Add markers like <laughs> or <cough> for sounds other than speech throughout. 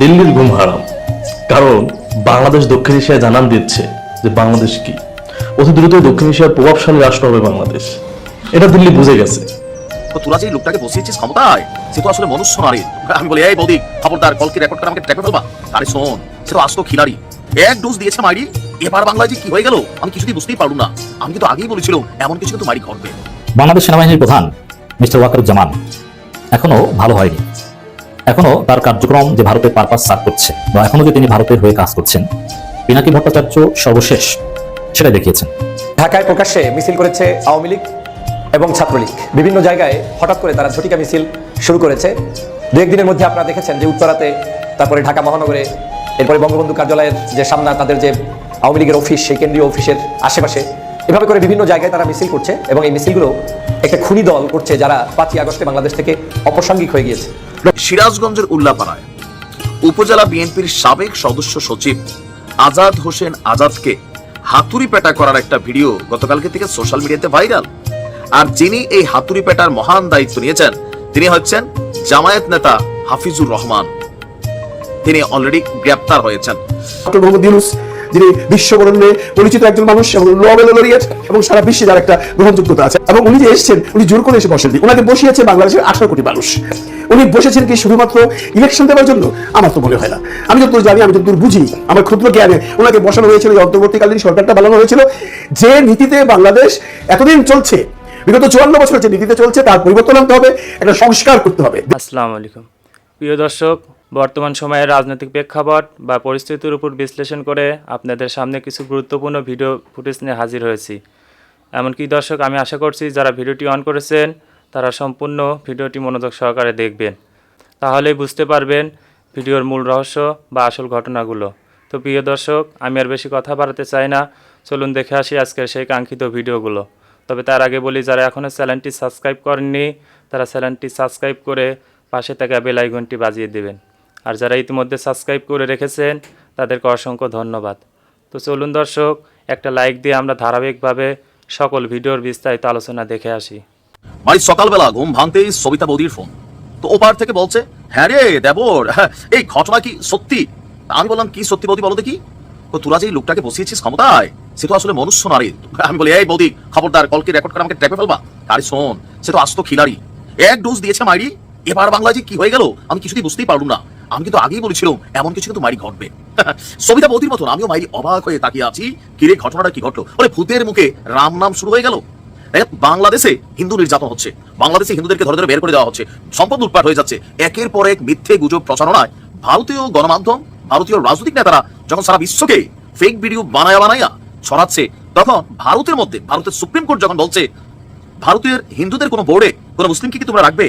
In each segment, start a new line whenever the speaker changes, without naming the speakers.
দিল্লির ঘুম হারাম। কারণ বাংলাদেশ দক্ষিণ এশিয়ায় জানান দিচ্ছে যে বাংলাদেশ কি। অতি দ্রুত দক্ষিণ এশিয়ার প্রভাবশালী রাষ্ট্র হবে বাংলাদেশ। এটা দিল্লি বুঝে গেছে।
তো তোরা যে লোকটাকে বসিয়েছিস ক্ষমতায় সে তো আসলে মনুষ্য নারী। আমি বলি এই বৌদি খবরদার কলকে রেকর্ড করে আমাকে ট্র্যাক ফেলবা। আরে শোন সে তো আসতো খিলাড়ি। এক ডোজ দিয়েছে মাইরি এবার বাংলায় যে কি হয়ে গেল আমি কিছুতেই বুঝতেই পারলুম না। আমি কিন্তু আগেই বলেছিলাম এমন কিছু কিন্তু মারি ঘটবে।
বাংলাদেশ সেনাবাহিনীর প্রধান মিস্টার ওয়াকারুজ্জামান এখনও ভালো হয়নি। এখনও তার কার্যক্রম যে ভারতের পারপাস সার্ভ করছে বা এখনও যে তিনি ভারতের হয়ে কাজ করছেন, পিনাকি ভট্টাচার্য সর্বশেষ সেটাই দেখিয়েছেন।
ঢাকায় প্রকাশ্যে মিছিল করেছে আওয়ামী লীগ এবং ছাত্রলীগ। বিভিন্ন জায়গায় হঠাৎ করে তারা ঝটিকা মিছিল শুরু করেছে। দু একদিনের মধ্যে আপনারা দেখেছেন যে উত্তরাতে, তারপরে ঢাকা মহানগরে, এরপরে বঙ্গবন্ধু কার্যালয়ের যে সামনা, তাদের যে আওয়ামী লীগের অফিস, সেই কেন্দ্রীয় অফিসের আশেপাশে এভাবে করে বিভিন্ন জায়গায় তারা মিছিল করছে এবং এই মিছিলগুলো একটা খুনি দল করছে যারা পাঁচই আগস্টে বাংলাদেশ থেকে অপ্রাসঙ্গিক হয়ে গিয়েছে।
সিরাজগঞ্জের উল্লাপাড়ায় উপজেলা বিএনপির সাবেক সদস্য সচিব আজাদ হোসেন আজাদকে হাতুড়ি পেটা করার একটা ভিডিও গতকালকে থেকে সোশ্যাল মিডিয়াতে ভাইরাল। আর যিনি এই হাতুড়ি পেটার মহান দায়িত্ব নিয়েছেন তিনি হচ্ছেন জামায়াত নেতা হাফিজুর রহমান। তিনি অলরেডি গ্রেপ্তার হয়েছেন।
ডক্টর মোহাম্মদ ইউনুস যিনি বিশ্ববরণ্যে পরিচিত একজন মানুষ এবং নোবেল লরিয়েট এবং সারা বিশ্বে যার একটা গ্রহণযোগ্যতা আছে। এবং উনি যে এসেছেন, উনি জোর করে এসে বসেননি। ওনাকে বসিয়েছে বাংলাদেশের আঠারো কোটি মানুষ। উনি বসেছেন কি শুধুমাত্র ইলেকশন দেওয়ার জন্য? আমার তো মনে হয় না। আমি যতদূর জানি, আমি যতদূর বুঝি, আমার ক্ষুদ্র জ্ঞানে ওনাকে বসানো হয়েছিল অন্তর্বর্তীকালীন সরকারটা বানানো হয়েছিল। যে নীতিতে বাংলাদেশ এতদিন চলছে, বিগত চুয়ান্ন বছর যে নীতিতে চলছে, তার পরিবর্তন আনতে হবে, একটা সংস্কার করতে হবে।
আসসালামু আলাইকুম। প্রিয় দর্শক বর্তমান সময়ের রাজনৈতিক প্রেক্ষাপট বা পরিস্থিতির উপর বিশ্লেষণ করে আপনাদের সামনে কিছু গুরুত্বপূর্ণ ভিডিও ফুটেজ নিয়ে হাজির হয়েছি। এমনকি দর্শক, আমি আশা করছি যারা ভিডিওটি অন করেছেন, তারা সম্পূর্ণ ভিডিওটি মনোযোগ সহকারে দেখবেন। তাহলেই বুঝতে পারবেন ভিডিওর মূল রহস্য বা আসল ঘটনাগুলো। তো প্রিয় দর্শক, আমি আর বেশি কথা বাড়াতে চাই না। চলুন দেখে আসি আজকের সেই কাঙ্ক্ষিত ভিডিওগুলো। তবে তার আগে বলি, যারা এখনও চ্যানেলটি সাবস্ক্রাইব করেননি, তারা চ্যানেলটি সাবস্ক্রাইব করে পাশে থাকা বেল আইকনটি বাজিয়ে দেবেন। আর যারা ইতিমধ্যে সাবস্ক্রাইব করে রেখেছেন তাদেরকে অসংখ্য ধন্যবাদ। তো চলুন দর্শক একটা লাইক দিয়ে আমরা ধারাবাহিকভাবে সকল ভিডিওর বিস্তারিত আলোচনা দেখে আসি।
মানে সকালবেলা ঘুম ভাঙতেই সবিতা বৌদির ফোন তো ওপার থেকে বলছে হ্যাঁ রে দেবর হ্যাঁ, এই ঘটনা কি সত্যি? আমি বললাম কি সত্যি বৌদি বলো দেখি? তো তোরা যে লোকটাকে বসিয়েছিস ক্ষমতায় সে তো আসলে মনুষ্য নারী। আমি বলি এই বৌদি খবরদার কলকে রেকর্ড করে আমাকে ট্র্যাক ফেলবা? আরে শোন সে তো আসতো খিলাড়ি। এক ডোজ দিয়েছে মাইরি এবার বাংলায় যে কি হয়ে গেল আমি কিছুতেই বুঝতেই পারলুম না। আমি কিন্তু আগেই বলেছিলাম, এমন কিছু কিন্তু মারি ঘটবে। <laughs> সবিতা বৌদির মতন, আমিও মাইরি অবাক হয়ে তাকিয়ে আছি কিরে ঘটনাটা কি ঘটলো? বলে ভূতের মুখে রাম নাম শুরু হয়ে গেল? বাংলাদেশে হিন্দু নির্যাতন হচ্ছে। বাংলাদেশে হিন্দুদেরকে ধরে ধরে বের করে দেওয়া হচ্ছে। সম্পদ লুটপাট হয়ে যাচ্ছে। একের পর এক মিথ্যে গুজব প্রচারণায় ভারতীয় গণমাধ্যম, ভারতীয় রাজনৈতিক নেতারা যখন সারা বিশ্বকে ফেক ভিডিও বানায়া বানায়া ছড়াচ্ছে, তখন ভারতের মধ্যে, ভারতের সুপ্রিম কোর্ট যখন বলছে ভারতীয় হিন্দুদের কোনো বোর্ডে কোনো মুসলিমকে কি তোমরা রাখবে?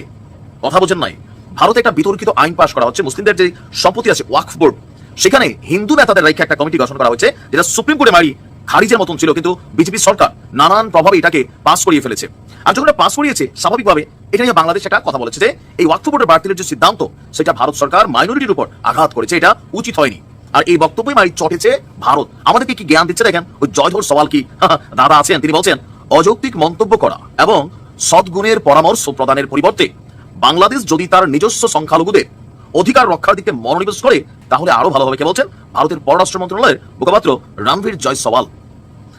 কথা বোঝেন নাই। ভারতে একটা বিতর্কিত আইন পাশ করা হচ্ছে, মুসলিমদের যে সম্পত্তি আছে, ওয়াকফ বোর্ড, সেখানে হিন্দু নেতাদের রেখে একটা কমিটি গঠন করা হয়েছে, যেটা সুপ্রিম কোর্টে মারি খারিজের মতন ছিল, কিন্তু বিজেপি সরকার নানান প্রভাবে এটাকে পাস করিয়ে ফেলেছে। আর যখন পাস করিয়েছে, স্বাভাবিকভাবে এটা নিয়ে বাংলাদেশ একটা কথা বলেছে যে, এই ওয়াকফ বোর্ডের বাতিলের যে সিদ্ধান্ত, সেটা ভারত সরকার মাইনরিটির উপর আঘাত করেছে, এটা উচিত হয়নি। আর এই বক্তব্যই মারি চটেছে ভারত। আমাদেরকে কি জ্ঞান দিচ্ছে দেখেন? ওই জয়ধর সওয়াল কি? <laughs> দাদা আছেন, তিনি বলছেন, অযৌক্তিক মন্তব্য করা এবং সদ্গুণের পরামর্শ প্রদানের পরিবর্তে বাংলাদেশ যদি তার নিজস্ব সংখ্যালঘুদের অধিকার রক্ষার দিকে মনোনিবেশ করে, তাহলে আরও ভালো হবে কে বলছেন? ভারতের পররাষ্ট্র মন্ত্রণালয়ের মুখপাত্র রণবীর জয় সওয়াল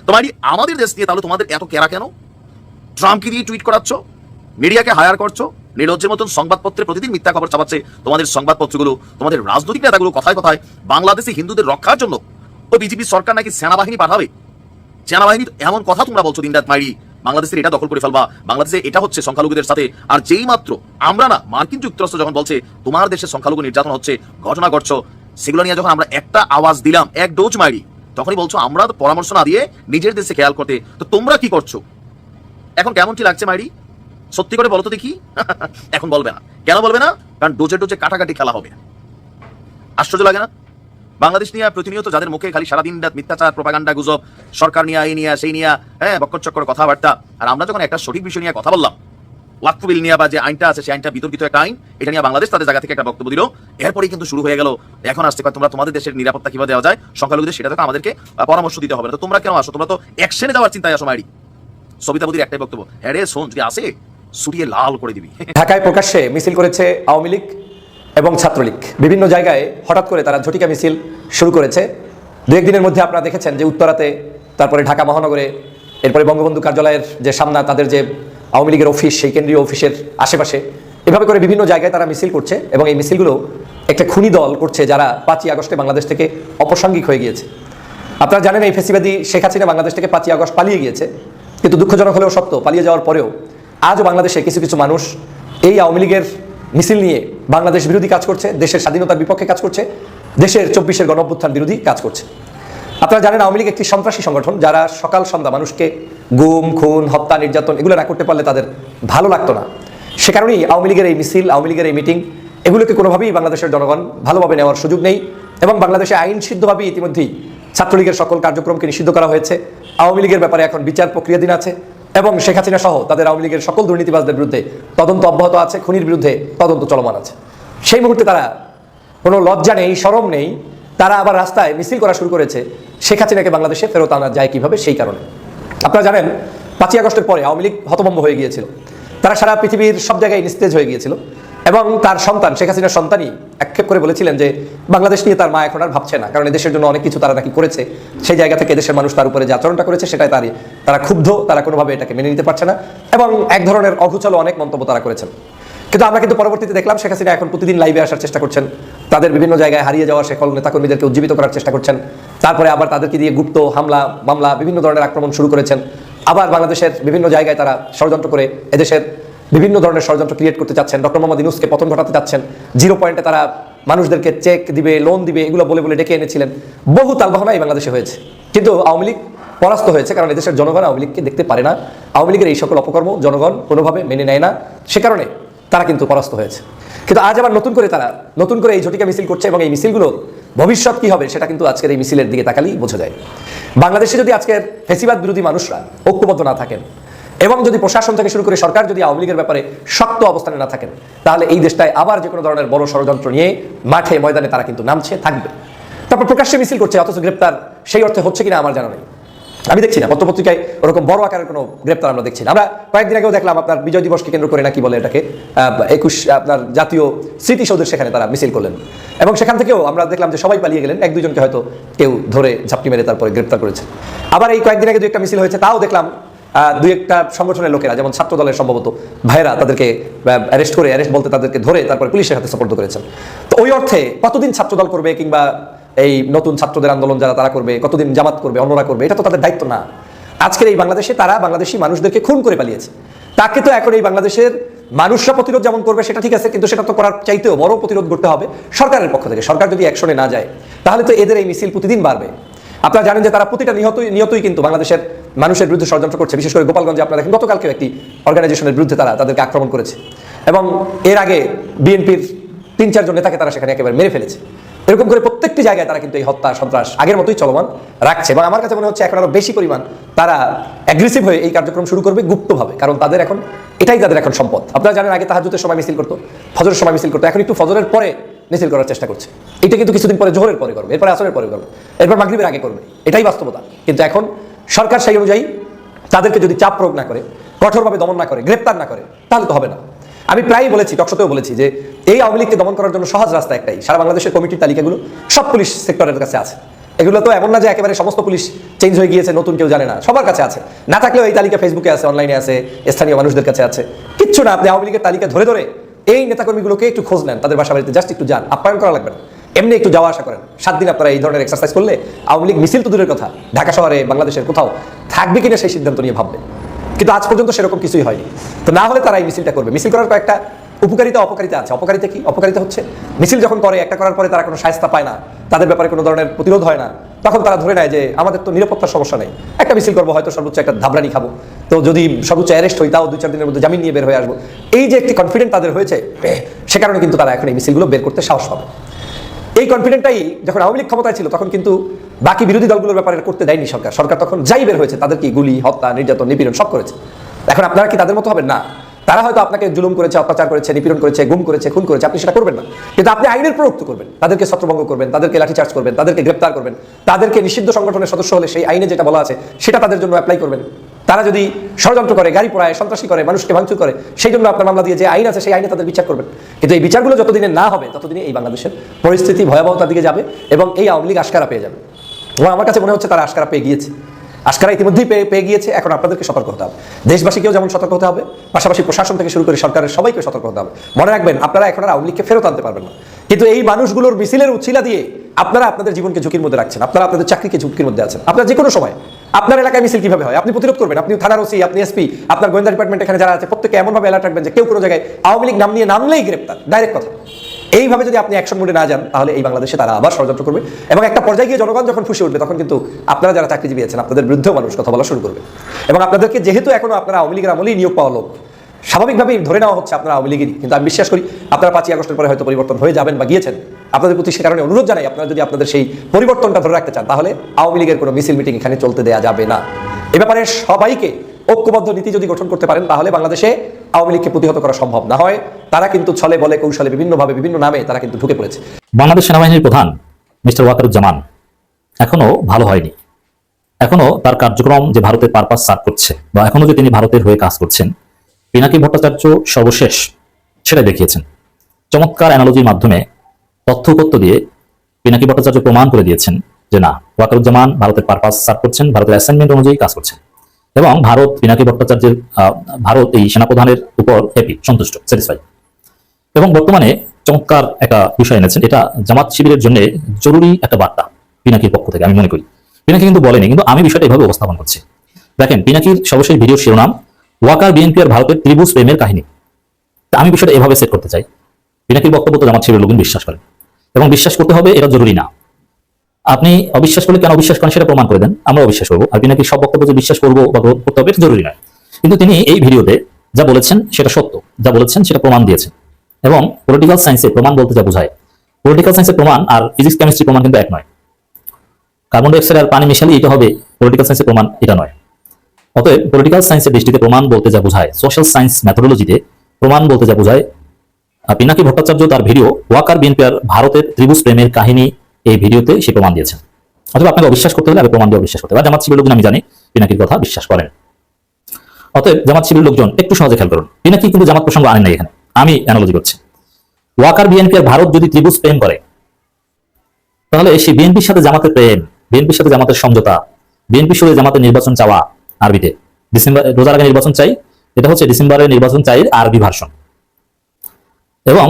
তোমার আমাদের দেশ নিয়ে তাহলে তোমাদের এত কেরা কেন? ট্রাম্পকে দিয়ে টুইট করাচ্ছ? মিডিয়াকে হায়ার করছ? নির্লজ্জের মতন সংবাদপত্রে প্রতিদিন মিথ্যা খবর ছাপাচ্ছে। তোমাদের সংবাদপত্রগুলো, তোমাদের রাজনৈতিক নেতাগুলো কথায় কথায় বাংলাদেশে হিন্দুদের রক্ষার জন্য, ও বিজেপি সরকার নাকি সেনাবাহিনী পাঠাবে? সেনাবাহিনী এমন কথা তোমরা বলছো দিনরাত মাইরি বাংলাদেশের এটা দখল করে ফেলবা, বাংলাদেশে এটা হচ্ছে সংখ্যালঘুদের সাথে। আর যেই মাত্র আমরা না মার্কিন যুক্তরাষ্ট্র যখন বলছে, তোমার দেশে সংখ্যালঘু নির্যাতন হচ্ছে, ঘটনা ঘটছো সেগুলো নিয়ে যখন আমরা একটা আওয়াজ দিলাম, এক ডোজ মারি, তখনই বলছো, আমরা পরামর্শ না দিয়ে নিজের দেশে খেয়াল করতে, তো তোমরা কি করছ? এখন কেমন কি লাগছে মাইরি? সত্যি করে বলো তো দেখি। <laughs> এখন বলবে না। কেন বলবে না? কারণ ডোজে ডোজে কাটাকাটি খেলা হবে। আশ্চর্য লাগে না? বাংলাদেশ নিয়ে প্রতিনিয়ত যাদের মুখে খালি সারাদিন মিথ্যাচার প্রপাগান্ডা গুজব, সরকার নিয়ে এই নিয়ে, সেই নিয়ে হ্যাঁ বক্কর কথাবার্তা। আর আমরা যখন একটা সঠিক বিষয় নিয়ে কথা বললাম, ওয়াকফ বিল নিয়ে বা যে আইনটা আছে, সেই আইনটা বিতর্কিত একটা আইন, এটা নিয়ে বাংলাদেশ তাদের জায়গা থেকে একটা বক্তব্য দিল। এরপরেই কিন্তু শুরু হয়ে গেল, এখন আসতে তোমরা তোমাদের দেশের নিরাপত্তা কীভাবে দেওয়া যায়, সংখ্যালঘুদের সেটা তো আমাদেরকে পরামর্শ দিতে হবে না। তো তোমরা কেন আসো? তোমরা তো অ্যাকশনে যাওয়ার চিন্তায় আসো, মাইরি। সবিতা বুদির একটাই বক্তব্য হ্যাঁ রে, শোন, যদি আসে সুরিয়ে লাল করে দিবি।
ঢাকায় প্রকাশ্যে মিছিল করেছে আওয়ামী লীগ। এবং ছাত্রলীগ। বিভিন্ন জায়গায় হঠাৎ করে তারা ঝটিকা মিছিল শুরু করেছে। দু একদিনের মধ্যে আপনারা দেখেছেন যে উত্তরাতে, তারপরে ঢাকা মহানগরে, এরপরে বঙ্গবন্ধু কার্যালয়ের যে সামনা, তাদের যে আওয়ামী লীগের অফিস, সেই কেন্দ্রীয় অফিসের আশেপাশে, এভাবে করে বিভিন্ন জায়গায় তারা মিছিল করছে এবং এই মিছিলগুলো একটা খুনি দল করছে যারা পাঁচই আগস্টে বাংলাদেশ থেকে অপ্রাসঙ্গিক হয়ে গিয়েছে। আপনারা জানেন এই ফেসিবাদী শেখ হাসিনা বাংলাদেশ থেকে পাঁচই আগস্ট পালিয়ে গিয়েছে। কিন্তু দুঃখজনক হলেও সত্য, পালিয়ে যাওয়ার পরেও আজও বাংলাদেশে কিছু কিছু মানুষ এই আওয়ামী লীগের মিছিল নিয়ে বাংলাদেশ বিরোধী কাজ করছে, দেশের স্বাধীনতার বিপক্ষে কাজ করছে, দেশের চব্বিশের গণঅভ্যুত্থান বিরোধী কাজ করছে। আপনারা জানেন আওয়ামী লীগ একটি সন্ত্রাসী সংগঠন, যারা সকাল সন্ধ্যা মানুষকে গুম, খুন, হত্যা, নির্যাতন এগুলো না করতে পারলে তাদের ভালো লাগতো না। সে কারণেই আওয়ামী লীগের এই মিছিল, আওয়ামী লীগের এই মিটিং, এগুলোকে কোনোভাবেই বাংলাদেশের জনগণ ভালোভাবে নেওয়ার সুযোগ নেই এবং বাংলাদেশে আইন সিদ্ধভাবে ইতিমধ্যেই ছাত্রলীগের সকল কার্যক্রমকে নিষিদ্ধ করা হয়েছে। আওয়ামী লীগের ব্যাপারে এখন বিচার প্রক্রিয়াধীন আছে। এবং শেখ হাসিনা সহ তাদের আওয়ামী লীগের সকল দুর্নীতিবাজদের বিরুদ্ধে তদন্ত অব্যাহত আছে, খুনির বিরুদ্ধে তদন্ত চলমান আছে। সেই মুহূর্তে তারা কোনো লজ্জা নেই, সরম নেই, তারা আবার রাস্তায় মিছিল করা শুরু করেছে। শেখ হাসিনাকে বাংলাদেশে ফেরত আনা যায় কীভাবে? সেই কারণে। আপনারা জানেন, পাঁচই আগস্টের পরে আওয়ামী লীগ হতভম্ব হয়ে গিয়েছিল। তারা সারা পৃথিবীর সব জায়গায় নিস্তেজ হয়ে গিয়েছিল। এবং তার সন্তান, শেখ হাসিনার সন্তানই আক্ষেপ করে বলেছিলেন যে বাংলাদেশ নিয়ে তার মা এখন আর ভাবছে না। কারণ এদেশের জন্য অনেক কিছু তারা নাকি করেছে। সেই জায়গা থেকে এদেশের মানুষ তার উপরে যে আচরণটা করেছে, সেটাই তারই তারা ক্ষুব্ধ, তারা কোনোভাবে এটাকে মেনে নিতে পারছে না। এবং এক ধরনের অঘুচল অনেক মন্তব্য তারা করেছেন। কিন্তু আমরা কিন্তু পরবর্তীতে দেখলাম, শেখ হাসিনা এখন প্রতিদিন লাইভে আসার চেষ্টা করছেন। তাদের বিভিন্ন জায়গায় হারিয়ে যাওয়া সকল নেতাকর্মীদেরকে উজ্জীবিত করার চেষ্টা করছেন। তারপরে আবার তাদেরকে দিয়ে গুপ্ত হামলা, মামলা, বিভিন্ন ধরনের আক্রমণ শুরু করেছেন। আবার বাংলাদেশের বিভিন্ন জায়গায় তারা ষড়যন্ত্র করে এদেশের বিভিন্ন ধরনের ষড়যন্ত্র ক্রিয়েট করতে চাচ্ছেন। ডক্টর মোহাম্মদ ইউনুসকে পতন ঘটাতে চাচ্ছেন। জিরো পয়েন্টে তারা মানুষদেরকে চেক দিবে লোন দিবে, এগুলো বলে বলে ডেকে এনেছিলেন। বহু তালবাহনা এই বাংলাদেশে হয়েছে। কিন্তু আওয়ামী লীগ পরাস্ত হয়েছে, কারণ এদেশের জনগণ আওয়ামী লীগকে দেখতে পারে না। আওয়ামী লীগের এই সকল অপকর্ম জনগণ কোনোভাবে মেনে নেয় না। সে কারণে তারা কিন্তু পরাস্ত হয়েছে। কিন্তু আজ আবার নতুন করে তারা, নতুন করে এই ঝটিকা মিছিল করছে এবং এই মিছিলগুলোর ভবিষ্যৎ কি হবে সেটা কিন্তু আজকের এই মিছিলের দিকে তাকালেই বোঝা যায়। বাংলাদেশে যদি আজকের ফেসিবাদ বিরোধী মানুষরা ঐক্যবদ্ধ না থাকেন এবং যদি প্রশাসন থেকে শুরু করে সরকার যদি আওয়ামী লীগের ব্যাপারে শক্ত অবস্থানে না থাকেন, তাহলে এই দেশটায় আবার যে কোনো ধরনের বড় ষড়যন্ত্র নিয়ে মাঠে ময়দানে তারা কিন্তু নামছে, থাকবে। তারপর প্রকাশ্যে মিছিল করছে, অথচ গ্রেপ্তার, সেই অর্থে হচ্ছে কিনা আমার জানা নেই। আমি দেখছি না, পত্রপত্রিকায় ওরকম বড় আকারের কোনো গ্রেপ্তার আমরা দেখছি না। আমরা কয়েকদিন আগেও দেখলাম আপনার বিজয় দিবসকে কেন্দ্র করে নাকি বলে এটাকে একুশ, আপনার জাতীয় স্মৃতিসৌধের সেখানে তারা মিছিল করলেন। এবং সেখান থেকেও আমরা দেখলাম যে সবাই পালিয়ে গেলেন, এক দুজনকে হয়তো কেউ ধরে ঝাপটি মেরে তারপরে গ্রেপ্তার করেছে। আবার এই কয়েকদিন আগে দু একটা মিছিল হয়েছে, তাও দেখলাম দুই একটা সংগঠনের লোকেরা, যেমন ছাত্র দলের সম্ভবত ভাইরা তাদেরকে অ্যারেস্ট করে অ্যারেস্ট বলতে তাদেরকে ধরে তারপরে পুলিশের হাতে সুপর্দ করেছেন। তো ওই অর্থে কতদিন ছাত্রদল করবে কিংবা এই নতুন ছাত্রদের আন্দোলন যারা তারা করবে, কতদিন জামাত করবে, অন্যরা করবে, এটা তো তাদের দায়িত্ব না। আজকের এই বাংলাদেশে তারা বাংলাদেশি মানুষদেরকে খুন করে পালিয়েছে। তাকে তো এখন এই বাংলাদেশের মানুষরা প্রতিরোধ যেমন করবে, সেটা ঠিক আছে, কিন্তু সেটা তো করার চাইতেও বড় প্রতিরোধ করতে হবে সরকারের পক্ষ থেকে। সরকার যদি অ্যাকশনে না যায়, তাহলে তো এদের এই মিছিল প্রতিদিন বাড়বে। আপনারা জানেন যে তারা প্রতিটা নিহতই নিয়তই কিন্তু বাংলাদেশের মানুষের বিরুদ্ধে ষড়যন্ত্র করছে। বিশেষ করে গোপালগঞ্জে আপনারা দেখেন, গতকালকেও একটি অর্গানাইজেশনের বিরুদ্ধে তারা তাদেরকে আক্রমণ করেছে। এবং এর আগে বিএনপির তিন চারজন নেতাকে তারা সেখানে একেবারে মেরে ফেলেছে। এরকম করে প্রত্যেকটি জায়গায় তারা কিন্তু এই হত্যা, সন্ত্রাস আগের মতোই চলমান রাখছে। এবং আমার কাছে মনে হচ্ছে এখন আরও বেশি পরিমাণ তারা অ্যাগ্রেসিভ হয়ে এই কার্যক্রম শুরু করবে গুপ্তভাবে। কারণ তাদের এখন, এটাই তাদের এখন সম্পদ। আপনারা জানেন আগে তাহাজুতের সময় মিছিল করতো, ফজরের সময় মিছিল করতো। এখন একটু ফজরের পরে মিছিল করার চেষ্টা করছে। এটা কিন্তু কিছুদিন পরে জোহরের পরে করবে, এরপরে আসরের পরে করবে। এরপর মাগরিবের আগে করবে। এটাই বাস্তবতা। কিন্তু এখন সরকার সেই অনুযায়ী তাদেরকে যদি চাপ প্রয়োগ না করে, কঠোরভাবে দমন না করে, গ্রেপ্তার না করে, তাহলে তো হবে না। আমি প্রায়ই বলেছি, টকশতেও বলেছি যে এই আওয়ামী লীগকে দমন করার জন্য সহজ রাস্তা একটাই। সারা বাংলাদেশের কমিটির তালিকাগুলো সব পুলিশ সেক্টরের কাছে আছে। এগুলো তো এমন না যে একেবারে সমস্ত পুলিশ চেঞ্জ হয়ে গিয়েছে, নতুন কেউ জানে না। সবার কাছে আছে। না থাকলেও এই তালিকা ফেসবুকে আছে, অনলাইনে আছে, স্থানীয় মানুষদের কাছে আছে। কিচ্ছু না, আপনি আওয়ামী লীগের তালিকা ধরে ধরে এই নেতাকর্মীগুলোকে একটু খোঁজ নেন, তাদের বাসা বাড়িতে জাস্ট একটু যান, আপ্যায়ন করা লাগবে না। এমনি একটু যাওয়া আসা করেন। সাত দিন আপনারা এই ধরনের এক্সারসাইজ করলে আওয়ামী লীগ মিছিল তো দূরের কথা, ঢাকা শহরে বাংলাদেশের কোথাও থাকবে কিনা সেই সিদ্ধান্ত নিয়ে ভাববে। কিন্তু আজ পর্যন্ত সেরকম কিছুই হয়নি। তো না হলে তারা এই মিছিলটা করবে। মিছিল করার কয়েকটা উপকারিতা, অপকারিতা আছে। অপকারিতা কি? অপকারিতা হচ্ছে, মিছিল যখন করে, একটা করার পরে তারা কোনো সায়স্তা পায় না, তাদের ব্যাপারে কোনো ধরনের প্রতিরোধ হয় না। তখন তারা ধরে নেয় যে, আমাদের তো নিরাপত্তার সমস্যা নেই। একটা মিছিল করব, হয়তো সর্বোচ্চ একটা ধাবরানি খাব। তো যদি সর্বোচ্চ অ্যারেস্ট হই, তাও দুই চার দিনের মধ্যে জামিন নিয়ে বের হয়ে আসব। এই যে একটি কনফিডেন্ট তাদের হয়েছে, সে কারণে কিন্তু তারা এখন এই মিছিলগুলো বের করতে সাহস পাবে। এই কনফিডেন্টটাই যখন আওয়ামী লীগ ক্ষমতায় ছিল, তখন কিন্তু বাকি বিরোধী দলগুলোর ব্যাপারে করতে দেয়নি সরকার। সরকার তখন যাই বের হয়েছে তাদেরকে গুলি, হত্যা, নির্যাতন, নিপীড়ন সব করেছে। এখন আপনারা কি তাদের মতো হবেন? না। তারা হয়তো আপনাকে জুলুম করেছে, অত্যাচার করেছে, নিপীড়ন করেছে, গুম করেছে, খুন করেছে, আপনি সেটা করবেন না। কিন্তু আপনি আইনের প্রয়োগ করবেন। তাদেরকে ছত্রভঙ্গ করবেন, তাদেরকে লাঠিচার্জ করবেন, তাদেরকে গ্রেপ্তার করবেন, তাদেরকে নিষিদ্ধ সংগঠনের সদস্য হলে সেই আইনে যেটা বলা আছে, সেটা তাদের জন্য অ্যাপ্লাই করবেন। তারা যদি ষড়যন্ত্র করে, গাড়ি পোড়ায়, সন্ত্রাসী করে, মানুষকে ভাঙচুর করে, সেই জন্য আপনার মামলা দিয়ে যে আইন আছে, সেই আইনে তাদের বিচার করবেন। কিন্তু এই বিচারগুলো যতদিনে না হবে, ততদিনে এই বাংলাদেশের পরিস্থিতি ভয়াবহতার দিকে যাবে এবং এই আওয়ামী লীগ আশকারা পেয়ে যাবে। এবং আমার কাছে মনে হচ্ছে তারা আশকারা পেয়ে গিয়েছে। আশকারা ইতিমধ্যেই পেয়ে পেয়ে গিয়েছে, এখন আপনাদেরকে সতর্ক হতে হবে। দেশবাসীকেও যেমন সতর্ক হতে হবে, পাশাপাশি প্রশাসন থেকে শুরু করে সরকারের সবাইকে সতর্ক হতে হবে। মনে রাখবেন, আপনারা এখন আর আওয়ামী লীগকে ফেরত আনতে পারবেন না। কিন্তু এই মানুষগুলোর মিছিলের উচ্ছিলা দিয়ে আপনারা আপনাদের জীবনকে ঝুঁকির মধ্যে রাখছেন, আপনারা আপনাদের চাকরিকে ঝুঁকির মধ্যে আছেন। আপনার যে কোনো সময় আপনার এলাকায় মিছিল কীভাবে হয়? আপনি প্রতিরোধ করবেন। আপনি থানার ওসি, আপনি এসপি, আপনার গোয়েন্দা ডিপার্টমেন্ট এখানে যারা আছে, প্রত্যেকে এমনভাবে অ্যালার্ট রাখবেন যে কেউ কোনো জায়গায় আওয়ামী লীগ নাম নিয়ে নামলেই গ্রেপ্তার। ডাইরেক্ট কথা। এইভাবে যদি আপনি অ্যাকশন মোডে না যান, তাহলে এই বাংলাদেশে তারা আবার ষড়যন্ত্র করবে এবং একটা পর্যায়ে গিয়ে জনগণ যখন খুশি উঠবে, তখন কিন্তু আপনারা যারা চাকরিজীবী আছেন, আপনাদের বিরুদ্ধেও মানুষ কথা বলা শুরু করবে। এবং আপনাদেরকে যেহেতু এখনও আপনারা আওয়ামী লীগের আমলেই নিয়োগ পাওয়া লোক, স্বাভাবিকভাবেই ধরে নেওয়া হচ্ছে আপনারা আওয়ামী লীগেরই। কিন্তু আমি বিশ্বাস করি, আপনারা পাঁচই আগস্টের পরে হয়তো পরিবর্তন হয়ে যাবেন বা গিয়েছেন। আপনাদের প্রতি সে কারণে অনুরোধ জানাই, আপনারা যদি আপনাদের সেই পরিবর্তনটা ধরে রাখতে চান, তাহলে আওয়ামী লীগের কোনো মিছিল মিটিং এখানে চলতে দেওয়া যাবে না। এ ব্যাপারে সবাইকে ঐক্যবদ্ধ নীতি যদি গঠন করতে পারেন, তাহলে বাংলাদেশে আওয়ামী লীগকে প্রতিহত করা সম্ভব না হয়। তারা কিন্তু ছলে বলে কৌশলে বিভিন্নভাবে বিভিন্ন নামে তারা কিন্তু ঢুকে পড়েছে।
বাংলাদেশ সেনাবাহিনীর প্রধান মিস্টার ওয়াকারুজ্জামান এখনও ভালো হয়নি। এখনও তার কার্যক্রম যে ভারতের পারপাস সার্ভ করছে বা এখনও যে তিনি ভারতের হয়ে কাজ করছেন, পিনাকি ভট্টাচার্য সর্বশেষ সেটা দেখিয়েছেন। চমৎকার অ্যানালজির মাধ্যমে তথ্য উপত্য দিয়ে পিনাকি ভট্টাচার্য প্রমাণ করে দিয়েছেন যে না ওয়াকারুজ্জামান ভারতের পারপাস সার্ভ করছেন, ভারতের অ্যাসাইনমেন্ট অনুযায়ী কাজ করছেন। এবং ভারত, পিনাকি ভট্টাচার্যের ভারত এই সেনাপ্রধানের উপর হ্যাপি সন্তুষ্ট স্যাটিসফাই এবং বর্তমানে চমৎকার একটা বিষয় এনেছেন, এটা জামাত শিবিরের জন্য জরুরি একটা বার্তা পিনাকির পক্ষ থেকে, আমি মনে করি। পিনাকি কিন্তু বলেনি, কিন্তু আমি বিষয়টা এভাবে উপস্থাপন করছি। দেখেন, পিনাকির সর্বশেষ ভিডিও শিরোনাম, ওয়াকার বিএনপি আর ভারতের ত্রিভুজ প্রেমের কাহিনী। আমি বিষয়টা এভাবে সেট করতে চাই। পিনাকির বক্তব্য তো জামাত শিবিরের লোকজন বিশ্বাস করেন। এবং বিশ্বাস করতে হবে এটা জরুরি না। আপনি অবিশ্বাস করলে কেন অবিশ্বাস করেন সেটা প্রমাণ করে দেন। আমরা অবিশ্বাস করব। আর পিনাকির সব বক্তব্য যে বিশ্বাস করব বা করতে হবে জরুরি নয়। কিন্তু তিনি এই ভিডিওতে যা বলেছেন সেটা সত্য। যা বলেছেন সেটা প্রমাণ দিয়েছেন। এবং পলিটিক্যাল সায়েন্সে প্রমাণ বলতে যা বোঝায়। পলিটিক্যাল সায়েন্সের প্রমাণ আর ফিজিক্স কেমিস্ট্রি প্রমাণ কিন্তু এক নয়। কার্বন ডাইঅক্সাইড আর পানি মিশালে এটা হবে পলিটিক্যাল সায়েন্সের প্রমাণ এটা নয়। অতএব পলিটিক্যাল সায়েন্সের দৃষ্টিতে প্রমাণ বলতে যা বোঝায় সোশ্যাল সায়েন্স ম্যাথোডোলজিতে প্রমাণ বলতে যা বোঝায় পিনাকি ভট্টাচার্য তার ভিডিও ওয়াকার বিএনপি আর ভারতের ত্রিভুজ প্রেমের কাহিনী এই ভিডিওতে সে প্রমাণ দিয়েছেন। অথবা আপনাকে অবিশ্বাস করতে হলে আগে প্রমাণ দিয়ে অবিশ্বাস করতে হবে জামাত শিবির লোকজন আমি জানি, পিনাকির কথা বিশ্বাস করেন। অতএব জামাত শিবির লোকজন, একটু সহজে খেয়াল করুন। পিনাকি কিন্তু জামাত প্রসঙ্গ আনেন এখানে। আমি অ্যানালজি করছি। ওয়াকার বিএনপি আর ভারত যদি ত্রিভুজ প্রেম করে, তাহলে সেই বিএনপির সাথে জামাতের প্রেম, বিএনপির সাথে জামাতের সমঝোতা, বিএনপির সাথে জামাতের নির্বাচন চাওয়া আরবিতে। ডিসেম্বর, রোজার আগে নির্বাচন চাই, এটা হচ্ছে ডিসেম্বরের নির্বাচন চাই আরবি ভার্সন। এবং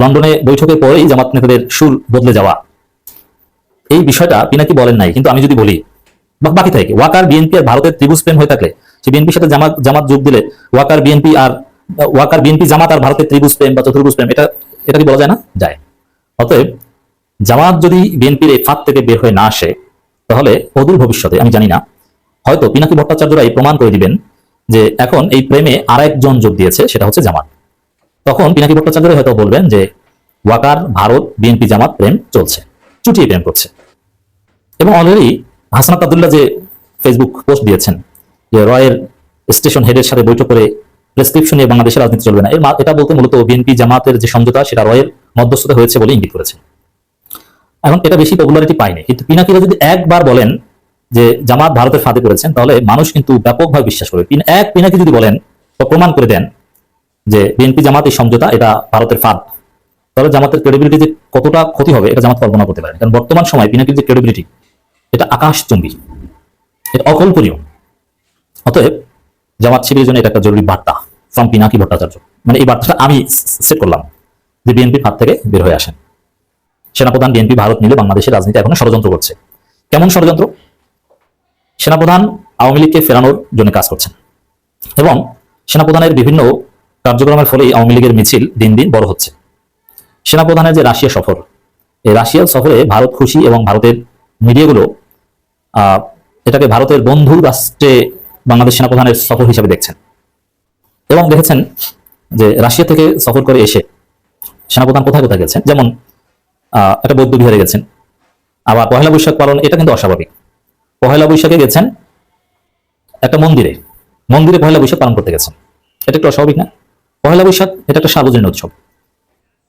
লন্ডনে বৈঠকের পরেই জামাত নেতাদের সুর বদলে যাওয়া। এই বিষয়টা পিনাকি বলেন নাই, কিন্তু আমি যদি বলি বাকি থাকে, ওয়াকার বিএনপি আর ভারতের ত্রিভুজ প্রেম হয়ে থাকলে, সে বিএনপির সাথে জামাত জামাত যোগ দিলে, ওয়াকার বিএনপি আর, ওয়াকার বিএনপি জামাত আর ভারতের ত্রিভুজ প্রেম বা চতুর্ভুজ প্রেম, এটা এটা কি বলা যায় না? যায়। অতএব, জামাত যদি বিএনপির এই ফাঁদ থেকে বের হয়ে না আসে, তাহলে অদূর ভবিষ্যতে, আমি জানি না, হয়তো পিনাকি ভট্টাচার্যরা এই প্রমাণ করে দিবেন যে এখন এই প্রেমে আর একজন যোগ দিয়েছে, সেটা হচ্ছে জামাত। তখন পিনাকি ভট্টাচার্যরা হয়তো বলবেন যে, ওয়াকার, ভারত, বিএনপি, জামাত, প্রেম চলছে, চুটিয়ে প্রেম করছে। এবং অলরেডি হাসনাত আবদুল্লাহ যে ফেসবুক পোস্ট দিয়েছেন, যে রয়ের স্টেশন হেডের সাথে বৈঠক করে প্রেসক্রিপশন নিয়ে বাংলাদেশের রাজনীতি চলবে না, এর এটা বলতে মূলত বিএনপি, জামাতের যে সমঝোতা, সেটা রয়ের মধ্যস্থতা হয়েছে বলে ইঙ্গিত করেছে। এখন এটা বেশি পপুলারিটি পায়নি। কিন্তু পিনাকিরা যদি একবার বলেন যে, জামাত ভারতের ফাঁদে করেছেন তাহলে মানুষ কিন্তু ব্যাপকভাবে বিশ্বাস করবে। এক পিনাকি যদি বলেন বা প্রমাণ করে দেন যে বিএনপি জামাত এই সমঝোতা, এটা ভারতের ফাঁদ। তাহলে জামাতের ক্রেডিবিলিটি যে কতটা ক্ষতি হবে, এটা জামাত কল্পনা করতে পারেন কারণ বর্তমান সময় পিনাকির যে ক্রেডিবিলিটি এটা আকাশচুম্বী। এটা অকল্পনীয়। অতএব জামাত শিবিরের জন্য এটা একটা জরুরি বার্তা ফ্রম পিনাকি ভট্টাচার্য। মানে এই বার্তাটা আমি সেট করলাম যে বিএনপি ফাঁদ থেকে বের হয়ে আসেন। সেনাপ্রধান বিএনপি ভারত মিলে বাংলাদেশের রাজনীতি এখনও ষড়যন্ত্র করছে। কেমন ষড়যন্ত্র? সেনাপ্রধান আওয়ামী লীগকে ফেরানোর জন্য কাজ করছেন। এবং সেনাপ্রধানের বিভিন্ন কার্যক্রমের ফলে এই আওয়ামী লীগের মিছিল দিন দিন বড় হচ্ছে। সেনাপ্রধানের যে রাশিয়া সফর, এই রাশিয়া সফরে ভারত খুশি এবং ভারতের মিডিয়াগুলো এটাকে ভারতের বন্ধু রাষ্ট্রে বাংলাদেশ সেনাপ্রধানের সফর হিসেবে দেখছেন এবং দেখেছেন যে রাশিয়া থেকে সফর করে এসে সেনাপ্রধান কোথায় কোথায় গেছেন? যেমন একটা বৌদ্ধ বিহারে গেছেন। আবার পহেলা বৈশাখ পালন, এটা কিন্তু অস্বাভাবিক। পহেলা বৈশাখে গেছেন একটা মন্দিরে। মন্দিরে পহেলা বৈশাখ পালন করতে গেছেন। এটা একটু অস্বাভাবিক না? পহেলা বৈশাখ, এটা একটা সার্বজনীন উৎসব।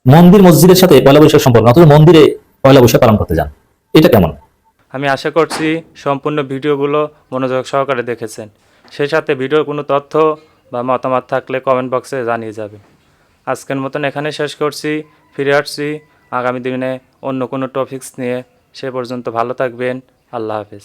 মন্দির, মসজিদের সাথে পয়লা বৈশাখ সম্পর্ক, অথচ মন্দিরে পয়লা বৈশাখ পালন করতে যান। এটা কেমন?
আমি আশা করছি সম্পূর্ণ ভিডিওগুলো মনোযোগ সহকারে দেখেছেন। সেই সাথে ভিডিওর কোনো তথ্য বা মতামত থাকলে কমেন্ট বক্সে জানিয়ে যাবে। আজকের মতন এখানে শেষ করছি। ফিরে আসছি আগামী দিনে অন্য কোনো টপিকস নিয়ে। সে পর্যন্ত ভালো থাকবেন। আল্লাহ হাফেজ।